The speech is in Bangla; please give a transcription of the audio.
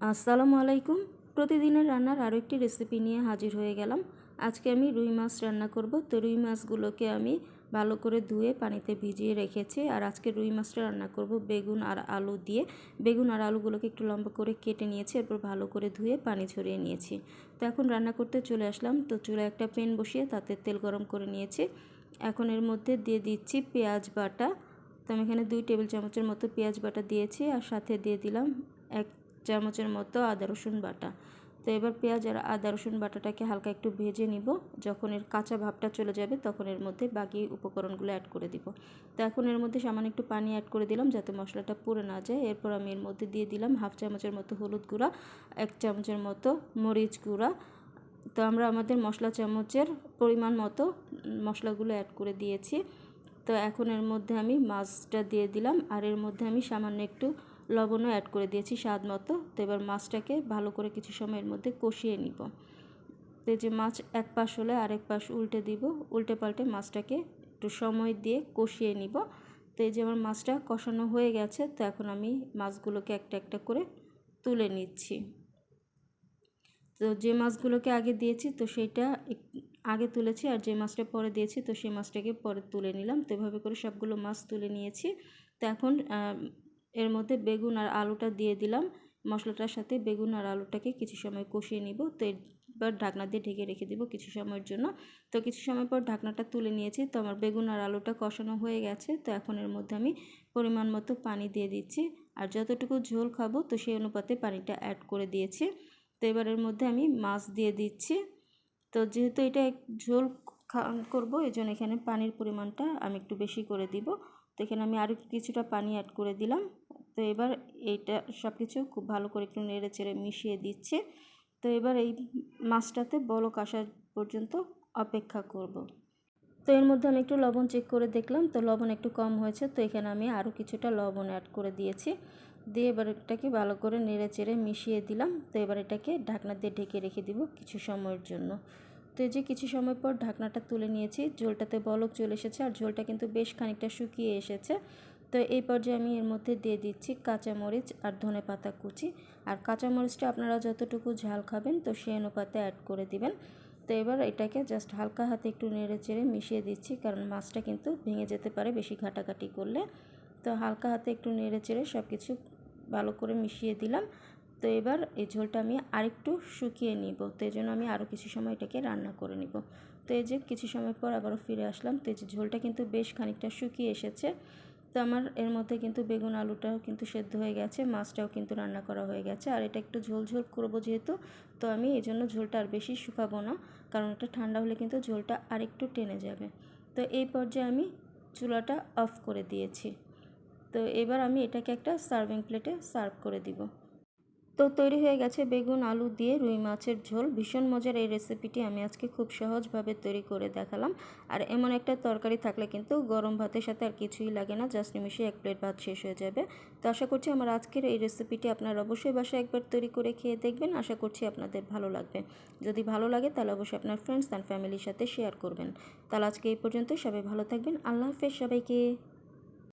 আসসালামু আলাইকুম। প্রতিদিনের রান্নার আরও একটি রেসিপি নিয়ে হাজির হয়ে গেলাম। আজকে আমি রুই মাছ রান্না করব। তো রুই মাছগুলোকে আমি ভালো করে ধুয়ে পানিতে ভিজিয়ে রেখেছি। আর আজকে রুই মাছটা রান্না করব বেগুন আর আলু দিয়ে। বেগুন আর আলুগুলোকে একটু লম্বা করে কেটে নিয়েছি, এরপর ভালো করে ধুয়ে পানি ঝরিয়ে নিয়েছি। তো এখন রান্না করতে চলে আসলাম। তো চুলে একটা পেন বসিয়ে তাতে তেল গরম করে নিয়েছি। এখন এর মধ্যে দিয়ে দিচ্ছি পেঁয়াজ বাটা। তো আমি এখানে দুই টেবিল চামচের মতো পেঁয়াজ বাটা দিয়েছি। আর সাথে দিয়ে দিলাম এক চামচের মতো আদা, রসুন বাটা। তো এবার পেঁয়াজ আর আদা, রসুন বাটাটাকে হালকা একটু ভেজে নিব। যখন এর কাঁচা ভাবটা চলে যাবে, তখন এর মধ্যে বাকি উপকরণগুলো অ্যাড করে দিব। তো এখন এর মধ্যে সামান্য একটু পানি অ্যাড করে দিলাম, যাতে মশলাটা পুড়ে না যায়। এরপর আমি এর মধ্যে দিয়ে দিলাম হাফ চামচের মতো হলুদ গুঁড়া, এক চামচের মতো মরিচ গুঁড়া। তো আমরা আমাদের মশলা চামচের পরিমাণ মতো মশলাগুলো অ্যাড করে দিয়েছি। তো এখন এর মধ্যে আমি মাছটা দিয়ে দিলাম। আর এর মধ্যে আমি সামান্য একটু লবণও অ্যাড করে দিয়েছি স্বাদ মতো। তো এবার মাছটাকে ভালো করে কিছু সময়ের মধ্যে কষিয়ে নিব। তো যে মাছ এক পাশ হলে আরেক পাশ উল্টে দিব। উল্টে পাল্টে মাছটাকে একটু সময় দিয়ে কষিয়ে নিব। তো এই যে আমার মাছটা কষানো হয়ে গেছে, তো এখন আমি মাছগুলোকে একটা একটা করে তুলে নিচ্ছি। তো যে মাছগুলোকে আগে দিয়েছি, তো সেইটা আগে তুলেছি আর যে মাছটা পরে দিয়েছি, তো সেই মাছটাকে পরে তুলে নিলাম। তো এভাবে করে সবগুলো মাছ তুলে নিয়েছি। তো এখন এর মধ্যে বেগুন আর আলুটা দিয়ে দিলাম। মশলাটার সাথে বেগুন আর আলুটাকে কিছু সময় কষিয়ে নিব। তো এবার ঢাকনা দিয়ে ঢেকে রেখে দিব কিছু সময়ের জন্য। তো কিছু সময় পর ঢাকনাটা তুলে নিয়েছি। তো আমার বেগুন আর আলুটা কষানো হয়ে গেছে। তো এখন এর মধ্যে আমি পরিমাণ মতো পানি দিয়ে দিচ্ছি। আর যতটুকু ঝোল খাব, তো সেই অনুপাতে পানিটা অ্যাড করে দিয়েছি। তো এবার এর মধ্যে আমি মাছ দিয়ে দিচ্ছি। তো যেহেতু এটা ঝোল করব এই জন্য এখানে পানির পরিমাণটা আমি একটু বেশি করে দিব। তো এখানে আমি আরও কিছুটা পানি অ্যাড করে দিলাম। তো এবার এইটা সব কিছু খুব ভালো করে একটু নেড়ে চেড়ে মিশিয়ে দিচ্ছে। তো এবার এই মাছটাতে বলক আসার পর্যন্ত অপেক্ষা করব। তো এর মধ্যে আমি একটু লবণ চেক করে দেখলাম, তো লবণ একটু কম হয়েছে, তো এখানে আমি আরও কিছুটা লবণ অ্যাড করে দিয়েছি। দিয়ে এবার এটাকে ভালো করে নেড়ে চেড়ে মিশিয়ে দিলাম, তো এবার এটাকে ঢাকনা দিয়ে ঢেকে রেখে দিব কিছু সময়ের জন্য। তো এই যে কিছু সময় পর ঢাকনাটা তুলে নিয়েছি, ঝোলটাতে বলক চলে এসেছে, আর ঝোলটা কিন্তু বেশ খানিকটা শুকিয়ে এসেছে। তো এই পর্যায়ে আমি এর মধ্যে দিয়ে দিচ্ছি কাঁচামরিচ আর ধনে পাতা কুচি। আর কাঁচামরিচটা আপনারা যতটুকু ঝাল খাবেন তো সেই অনুপাতে অ্যাড করে দিবেন। তো এবার এটাকে জাস্ট হালকা হাতে একটু নেড়ে চেড়ে মিশিয়ে দিচ্ছি কারণ মাছটা কিন্তু ভেঙে যেতে পারে বেশি ঘাটাঘাটি করলে। তো হালকা হাতে একটু নেড়ে চেড়ে সব কিছু ভালো করে মিশিয়ে দিলাম। তো এবার এই ঝোলটা আমি আরেকটু শুকিয়ে নিব। তো এই জন্য আমি আরও কিছু সময় এটাকে রান্না করে নিব। তো এই যে কিছু সময় পর আবারও ফিরে আসলাম। তো এই যে ঝোলটা কিন্তু বেশ খানিকটা শুকিয়ে এসেছে। তো আমার এর মধ্যে কিন্তু বেগুন আলুটাও কিন্তু সেদ্ধ হয়ে গেছে, মাছটাও কিন্তু রান্না করা হয়ে গেছে। আর এটা একটু ঝোল ঝোল করব যেহেতু, তো আমি এই জন্য ঝোলটা আর বেশি শুকাবো না, কারণ এটা ঠান্ডা হলে কিন্তু ঝোলটা আর একটু টেনে যাবে। তো এই পর্যায়ে আমি চুলাটা অফ করে দিয়েছি। তো এবার আমি এটাকে একটা সার্ভিং প্লেটে সার্ভ করে দিব। তো তৈরি হয়ে গেছে বেগুন, আলু দিয়ে রুই মাছের ঝোল। ভীষণ মজার এই রেসিপিটি আমি আজকে খুব সহজভাবে তৈরি করে দেখালাম। আর এমন একটা তরকারি থাকলে কিন্তু গরম ভাতের সাথে আর কিছুই লাগে না, জাস্ট নিমিশে এক প্লেট ভাত শেষ হয়ে যাবে। তো আশা করছি আমার আজকের এই রেসিপিটি আপনারা অবশ্যই বাসায় একবার তৈরি করে খেয়ে দেখবেন। আশা করছি আপনাদের ভালো লাগবে। যদি ভালো লাগে তাহলে অবশ্যই আপনার ফ্রেন্ডস অ্যান্ড ফ্যামিলির সাথে শেয়ার করবেন। তাহলে আজকে এই পর্যন্ত সবাই ভালো থাকবেন। আল্লাহ হাফেজ সবাইকে।